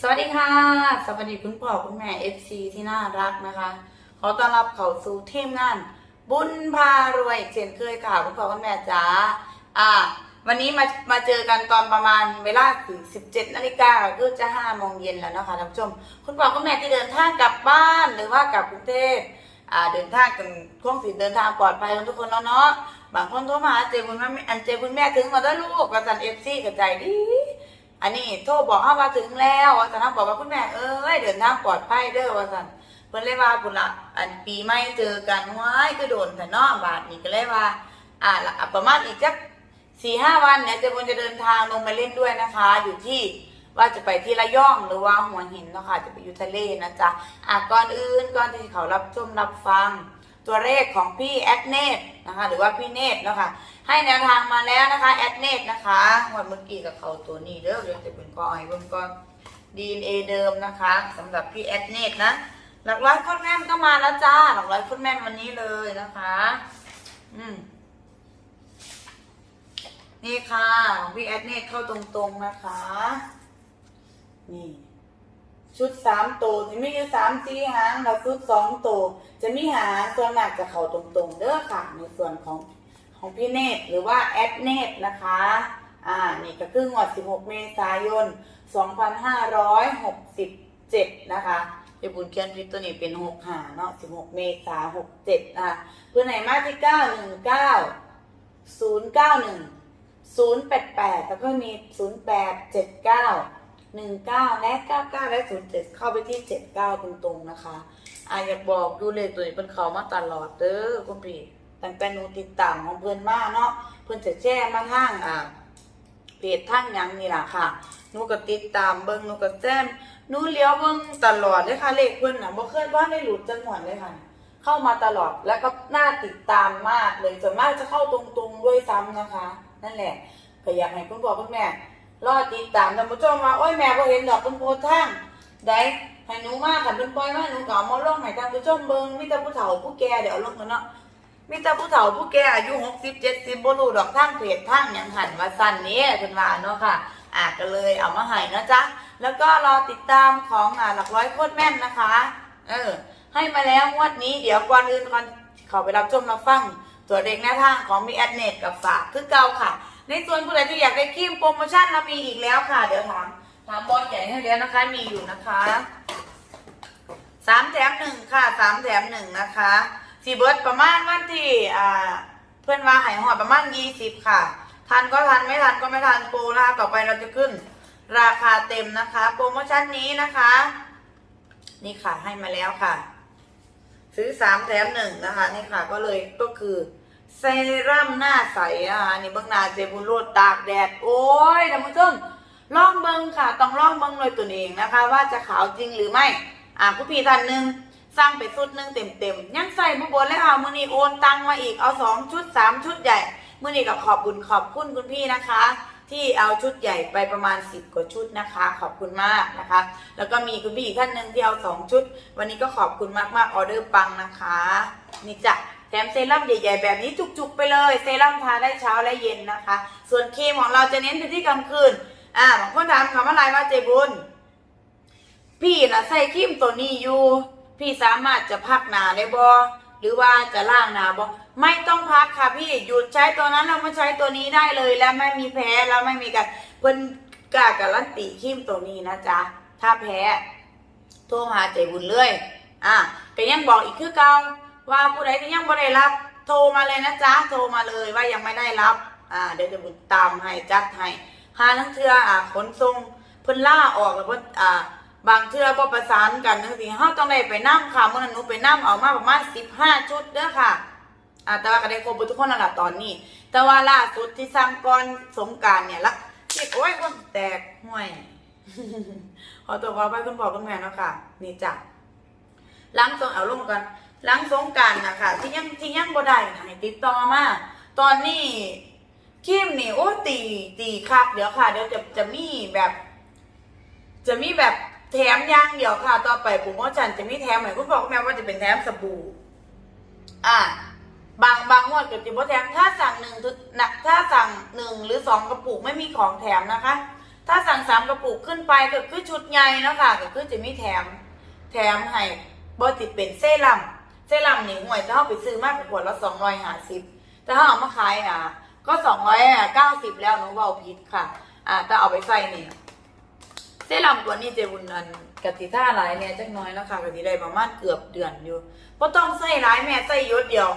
สวัสดีค่ะ สวัสดีคุณพ่อคุณแม่ FC ที่น่ารักนะคะ ขอต้อนรับเข้าสู่ทีมงาน บุญพารวยอีกเช่นเคยค่ะคุณพ่อคุณแม่จ๋าอ่า วันนี้มามาเจอกันตอนประมาณเวลาถึง17นาฬิกาก็จะ5โมงเย็นแล้วนะคะท่านผู้ชม คุณพ่อคุณแม่ที่เดินทางกลับบ้านหรือว่ากลับกรุงเทพอ่าเดินทางกันช่วงสิเดินทางปลอดภัยกันทุกคนแล้วเนาะบางคนโทรมาเจบุญแม่อันเจบุญแม่ถึงมาแล้วลูกกระสันเอฟซีกับใจดี อันนี้โทรบอกเขาว่าถึงแล้วว่าสันบอกว่าคุณแม่เอ้ยเดินทางปลอดภัยเด้อว่าสันเพิ่นเลยว่าพุ่นละอันปีใหม่เจอกันว้ายก็โดนแต่นอบาทนี่ก็เลยว่า อ่าละประมาณอีกจักสี่ห้าวันเนี่ยเจะควรจะเดินทางลงมาเล่นด้วยนะคะ อยู่ที่ว่าจะไปที่ระยองหรือว่าหัวหินเนาะค่ะจะไปอยู่ทะเลนะจ๊ะอะก่อนอื่นก่อนที่เขารับชมรับฟัง ตัวเลขของพี่แอดเนตนะคะ หรือว่าพี่เนตเนาะค่ะให้แนวทางมาแล้วนะคะแอดเนตนะคะวันเมื่อกี้กับเขาตัวนี้เด้อเดี๋ยวจะเป็นก้อนเบิ่งก้อนดีเอเดิมนะคะสำหรับพี่แอดเนตนะหลักร้อยคนแม่นก็มาแล้วจ้าหลักร้อยคนแม่นวันนี้เลยนะคะ อืมนี่ค่ะของพี่แอดเนตเข้าตรงๆนะคะ นี่ ชุดสามตัวจะมีอยู่สามสี่หางแล้วชุดสองตัวจะมีหางส่วนมากจะเข้าตรงๆเด้อค่ะ ในส่วนของของพี่เนตหรือว่าแอดเนตนะคะอ่านี่ก็คืองวด 16 เมษายน 2567 นะคะเดี๋ยวบุญเขียนพิดตัวนี้เป็น 6 หาเนาะ 16 เมษายน 67 นะคะเพื่อนไหนมาที่ 919 091 088 แล้วก็มี 0879 19 และ 99 และ 07 เข้าไปที่ 79 ตรงๆนะคะอาอยากบอกดูเลยตัวนี้เป็นเขามาตลอดเด้อคุณพี่ตั้งแต่หนูติดตามของเพื่อนมาเนาะเพื่อนจะแช่มาทางอ่าเพจทางยังนี่แหละค่ะหนูก็ติดตามเบิ่งหนูก็แจ้มหนูเลี้ยวเบิ่งตลอดเลยค่ะเลขเพิ่อนนะบ่เคยว่าได้หลุดจังหวัดเลยค่ะ เข้ามาตลอดแล้วก็น่าติดตามมากเลยส่วนมากจะเข้าตรงๆด้วยซ้ำนะคะ นั่นแหละก็อยากให้คุณพ่อคุณแม่ รอติดตามท่านผู้ชมว่าโอ้ยแม่บ่เห็นดอกเพิ่นโพสต์ทางใดให้หนูมาคันเพิ่นปล่อยมาหนูก็เอามาลงให้ท่านผู้ชมเบิ่งมีแต่ผู้เฒ่าผู้แก่เดี๋ยวเอาลงกันเนาะมีแต่ผู้เฒ่าผู้แก่อายุ60 70บ่รู้ดอกทางเพจทางหยังหันว่าซั่นนี่เพิ่นว่าเนาะค่ะอะก็เลยเอามาให้นะจ๊ะแล้วก็รอติดตามของอ่าหลักร้อยโคตรแม่นนะคะ เออ ให้มาแล้วงวดนี้เดี๋ยวก่อนอื่นก่อนขาไปรับชมรับฟังตัวเด็กแนวทางของมีแอดเน็ตกับฝากคือเก่าค่ะ ในส่วนผู้ใดที่อยากได้ครีมโปรโมชั่นเรามีอีกแล้วค่ะ เดี๋ยวถามถามบอสใหญ่ให้แล้วนะคะ มีอยู่นะคะสามแถมหนึ่งค่ะสามแถมหนึ่งนะคะสีเบิร์ดประมาณวันที่อ่าเพื่อนว่าหายหอดประมาณยี่สิบค่ะทันก็ทันไม่ทันก็ไม่ทันโปรนะคะต่อไปเราจะขึ้น ราคาเต็มนะคะ โปรโมชั่นนี้นะคะ นี่ค่ะให้มาแล้วค่ะ ซื้อสามแถมหนึ่งนะคะ นี่ค่ะก็เลยก็คือ เซรั่มหน้าใสนะคะนี่เบื้องหน้าเจบุโรดตากแดด โอ้ยท่านผู้ชมลองเบิ้งค่ะ ต้องลองเบิ้งเลยตัวเองนะคะ ว่าจะขาวจริงหรือไม่ อะผู้พี่ท่านหนึ่งสร้างไปสุดหนึ่งเต็มเต็มๆยังใส่บุบนเลยค่ะมือนี้โอนตังมาอีกเอาสองชุดสามชุดใหญ่มือนี้ก็ขอบคุณขอบคุณคุณพี่นะคะ ที่เอาชุดใหญ่ไปประมาณ10กว่าชุดนะคะ ขอบคุณมากนะคะ แล้วก็มีคุณพี่อีกท่านหนึ่งที่เอาสองชุด วันนี้ก็ขอบคุณมากมากๆออเดอร์ปังนะคะ นี่จ้ะ แถมเซรั่มใหญ่ ๆ แบบนี้จุกๆไปเลย เซรั่มทาได้เช้าและเย็นนะคะ ส่วนครีมของเราจะเน้นไปที่กลางคืน อ่าบางคนถามคำว่าอะไรว่าเจบุญ พี่นะใส่ครีมตัวนี้อยู่ พี่สามารถจะพักหนาได้บ่หรือว่าจะล่างหนาบ่ไม่ต้องพักค่ะพี่ หยุดใช้ตัวนั้นแล้วมาใช้ตัวนี้ได้เลย แล้วไม่มีแพ้แล้วไม่มีการเพิ่นกล้าการันตีครีมตัวนี้นะจ๊ะ ถ้าแพ้โทรหาใจบุญเลย อะก็ยังบอกอีกคือเก่า ว่าผู้ใดที่ยังไม่ได้รับ โทรมาเลยนะจ๊ะโทรมาเลยว่ายังไม่ได้รับ อ่าเดี๋ยวจะบุญตามให้จัดให้หาทั้งเทืออ่าขนส่งเพิ่นล่าออกแล้วเพิ่นอ่าบางเทื่อบ่ประสานกันจังซี่เฮาต้องได้ไปนํค่ะมื้อนั้นหนูไปนํเอามาประมาณ15ชุดเด้อค่ะอ่าแต่ว่าก็ได้ครบทุกคนนั่นล่ะตอนนี้ แต่ว่าล่าสุดที่สั่งก่อนสงการเนี่ยละคิดโอ้ยคนแตกห่วยขอตัวขอไปคุณพ่อคุณแม่เนาะค่ะ นี่จ้ะล้างสงเอาลงกัน หล้างสงการนะคะที่ยังที่ยังบ่ได้ให้ติดต่อมาตอนนี้คิมนี่โอ้ตีตีคักเดี๋ยวค่ะ เดี๋ยวจะจะมีแบบ จะมีแบบแถมอย่างเดียวค่ะ ต่อไปผมว่าจันจะมีแถมเหมือนคุณพ่อคุณแม่ว่าจะเป็นแถมสบู่อ่าบางบางงวดเกิดจิบแถมถ้าสั่งหนึ่งถึงนะถ้าสั่งหนึ่งหรือสองกระปุกไม่มีของแถมนะคะ ถ้าสั่งสามกระปุกขึ้นไปก็คือชุดใหญ่นะค่ะก็คือจะมีแถม แถมให้บอติดเป็นเซรั่ม เซรั่มนี่ห่วยถ้าเอาไปซื้อมากกว่าขวดละสองร้อยห้าสิบแต่ถ้าเอามาขายอะ ก็สองร้อยเก้าสิบแล้วหนูเบาผิดค่ะ อ่าแต่เอาไปใส่นี่เซรั่มตัวนี้เจบุญอันกติท่าหลายเนี่ยจักน้อยแล้วค่ะกติได้ประมาณเกือบเดือนอยู่เพราะต้องใส่หลายแม่ใส่ยดเดียว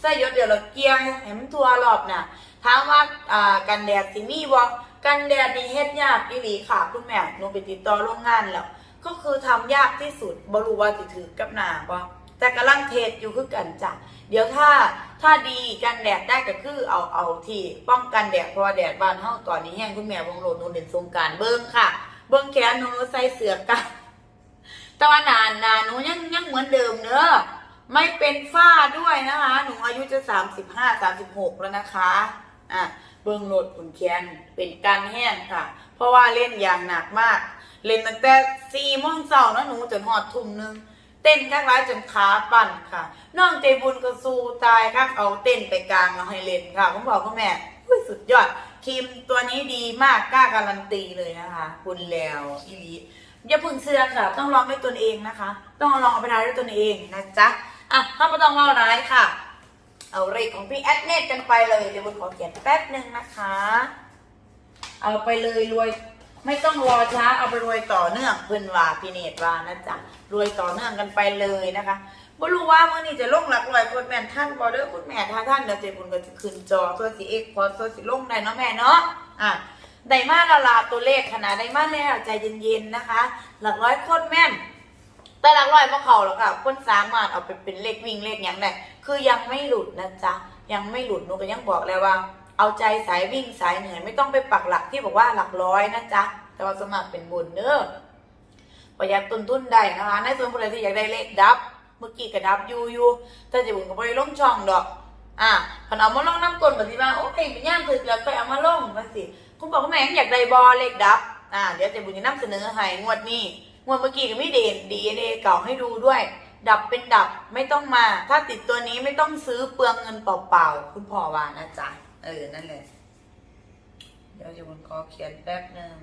ใส่ยดเดียวแล้วเกลี่ยให้มันทัวรอบน่ะถามว่าอ่ากันแดดสิมีบ่กันแดดนี่เฮ็ดยากอีหลีค่ะ คุณแม่หนูไปติดต่อโรงงานแล้ว ก็คือทำยากที่สุดบรูว่าสิถือกับหนาบ่ แต่กำลังเทสอยู่คือกันจ้ะเดี๋ยวถ้าถ้าดีกันแดดได้ก็คือเอาเอาที่ป้องกันแดดเพราะแดดบ้านเฮาตอนนี้แห้งคุณแม่วงโลดนูเด่นสงการเบิ่งค่ะ เบิ่งแขนนูใส่เสือกันแต่ว่านาหนาหนูยังยังเหมือนเดิมเนอะไม่เป็นฝ้าด้วยนะคะ หนูอายุจะสามสิบห้าสามสิบหกแล้วนะคะอะเบิ่งโหลดขุนแขนเป็นการแห้งค่ะ เพราะว่าเล่นอย่างหนักมาก เล่นตั้งแต่สี่โมงเช้านะหนูจนหอดทุ่มหนึง ต้นข้างร้ายจนขาปั่นค่ะ น้องใจบุญก็สู้ตายค่ะเอาเต้นไปกลางมาให้เล่นค่ะผมบอกคุณแม่สุดยอดครีมตัวนี้ดีมากกล้าการันตีเลยนะคะ คุณแล้วอีลีอย่าพึ่งเสื้อค่ะ ต้องลองด้วยตนเองนะคะ ต้องลองเอาไปทาด้วยตนเองนะจ๊ะอะถ้าไม่ต้องเล่าร้ายค่ะ เอาเรทของพี่แอดเนตกันไปเลยเดี๋ยวบุญขอเขียนแป๊บหนึ่งนะคะ เอาไปเลยรวย ไม่ต้องรอช้าเอาไปรวยต่อเนื่องเพื่นว่าพีเนตว่านะจ๊ะรวยต่อเนื่องกันไปเลยนะคะบ่รู้ว่ามื่อนี้จะลงหลักร้อยคนแม่ท่านบอเดอร์คุณแม่ถ้าท่านเดี๋ยวเจบุญก็จะขึ้นจอตัวสีเอกพอตัวสีลงได้เนาะแม่เนาะอะได้มาละลาตัวเลขขนาดได้มาแล้วใจเย็นๆนะคะ หลักร้อยโคนแม่น แต่หลักร้อยพวกเขาหรอกค่ะคนสามารถเอาไปเป็นเลขวิ่งเลขอย่างไดคือยังไม่หลุดนะจ๊ะยังไม่หลุดหนูก็ยังบอกแล้วว่า เอาใจสายวิ่งสายเหนื่อยไม่ต้องไปปักหลักที่บอกว่าหลักร้อยนะจ๊ะแต่ว่าสมัครเป็นบุญเด้อประหยัดต้นทุนได้นะคะ ในส่วนผู้ใดที่อยากได้เลขดับ เมื่อกี้ก็ดับอยูยูแต่จะบุญก็บ่ไปลงช่องดอก อะคันเอามาลงน้ำกลนแบบที่ว่าโอ้ยเป็นย่างถึกแล้วไปเอามาลงมาสิคุณบอกคุณแม่อยากได้บอเลขดับ อ่าเดี๋ยวจะบุญจะนำเสนอให้งวดนี้งวดเมื่อกี้ก็ไมีเด่นดีเอเก่าให้ดูด้วย ดับเป็นดับไม่ต้องมา ถ้าติดตัวนี้ไม่ต้องซื้อเปลืองเงินเปล่าๆคุณพ่อว่านะจ๊ะ ออ นั่นแหละ เดี๋ยวจะบุญขอเขียนแป๊บหนึ่ง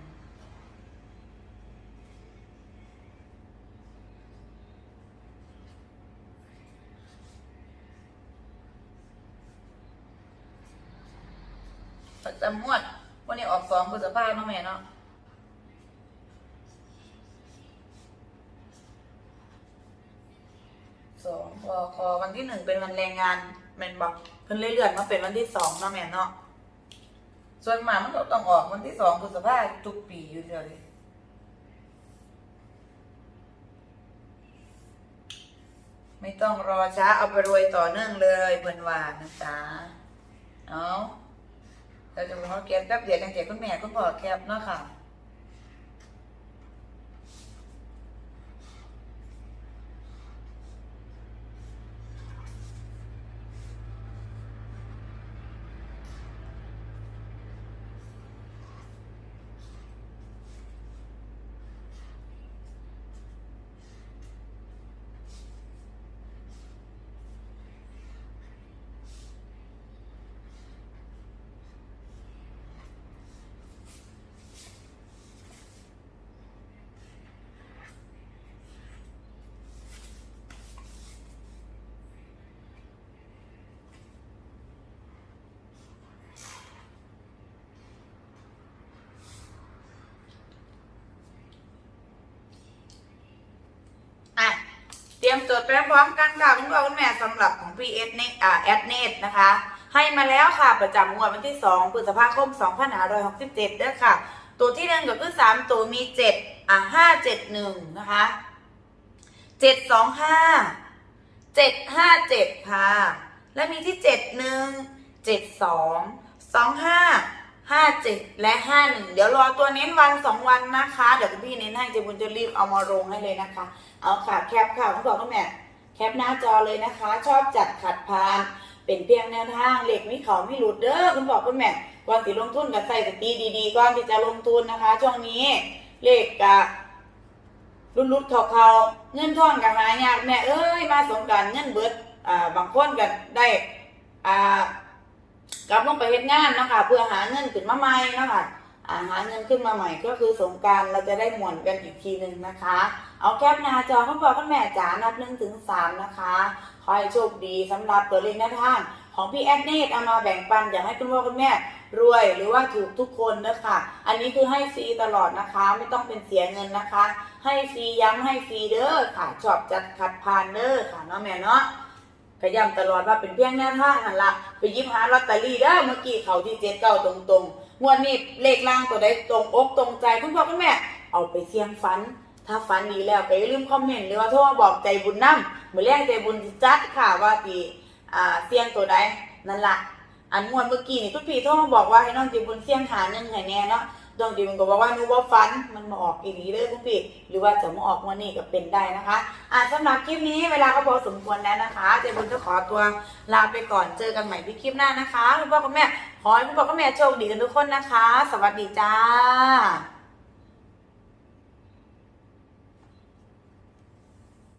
ประจำงวดวันนี้ออกสองพฤษภาเนาะแม่เนาะสองพอคอวันที่หนึ่งเป็นวันแรงงาน แม่นบอกเพิ่นเลื่อนมาเป็นวันที่สองเนาะแม่เนาะส่วนหมามันก็ต้องออกวันที่สองพฤษภาทุกปีอยู่เดียวเลยไม่ต้องรอช้าเอาไปรวยต่อเนื่องเลยเพิ่นว่านะจ๊ะเอาเราจะมาเก็บแป๊บเดียวกันเก็บคุณแม่คุณพ่อแคบเนาะค่ะ ตรียมจดไปพร้อมกันค่ะคุณพ่อคุณแม่สำหรับของพี่เอสเนอ่าแอดเนตนะคะ ให้มาแล้วค่ะประจำงวดวันที่ 2พฤษภาคม2567เด้อค่ะ ตัวที่หนึ่งก็คือ3ตัวมี7อะ571นะคะ725 757ค่ะ และมีที่71 72 25 57และ51เดี๋ยวรอตัวเน้นวัน2วันนะคะ เดี๋ยวคุณพี่เน้นให้เจบุญจะรีบเอามาลงให้เลยนะคะ เอาค่ะแคปค่ะคุณพ่อคุณแม่แคปหน้าจอเลยนะคะ ชอบจัดขัดพาน เป็นเพียงแนวทางเหล็กไม่เขาไม่หลุดเด้อคุณพ่อคุณแม่ก่อนสิลงทุนกับใส่สติดีๆก่อนที่จะลงทุนนะคะ ช่วงนี้เลขกะรุ่นรุดเขาเขาเงินทองกับหายากแม่เอ้ยมาสงกรารเงินเบิดอ่าบางคนกันได้อ่ากลับลงไปเฮ็ดงานนะคะเพื่อหาเงินขึ้นมาใหม่นะคะ อาหาเงินขึ้นมาใหม่ก็คือสงการเราจะได้หมวนกันอีกทีหนึ่งนะคะ เอาแคปหน้าจอคุณพ่อคุณแม่จ๋านับหนึ่งถึงสามนะคะขอให้โชคดีสำหรับตัวเลขหน้าทางของพี่แอดเนตเอามาแบ่งปันอยากให้คุณพ่อคุณแม่รวยหรือว่าถูกทุกคนนะคะอันนี้คือให้ฟรีตลอดนะคะ ไม่ต้องเป็นเสียเงินนะคะ ให้ฟรีย้ำให้ฟรีเด้อค่ะชอบจัดขัดพานเด้อค่ะเนาะแม่เนาะพยายามตลอดว่าเป็นเพียงแนวทางหันละไปยิบหาลอตเตอรี่เด้อเมื่อกี้เขาที่เจ็ดเก้าตรงๆง วดนี้เลขล่างตัวใดตรงอกตรงใจคุณพ่อคุณแม่ เอาไปเสี่ยงฝัน ถ้าฝันดีแล้วก็อย่าลืมคอมเมนต์หรือว่าโทรมาบอกใจบุญน้ำเหมือนแรกใจบุญจัดค่ะว่าตีอ่าเสี่ยงตัวใดนั่นละอันงวดเมื่อกี้นี่ทุกพี่โทรมาบอกว่าให้น้องใจบุญเสี่ยงหาหนึ่งให้แน่เนาะน้องใจบุญก็บอกว่านูว่าฝันมันมาออกอีนี้เลยทุกพี่ หรือว่าจะมาออกวันนี้ก็เป็นได้นะคะอ่าสำหรับคลิปนี้เวลาก็พอสมควรแล้วนะคะใจบุญจะขอตัวลาไปก่อนเจอกันใหม่ที่คลิปหน้านะคะ คุณพ่อคุณแม่ ขอให้คุณพ่อคุณแม่โชคดีกันทุกคนนะคะ สวัสดีจ้า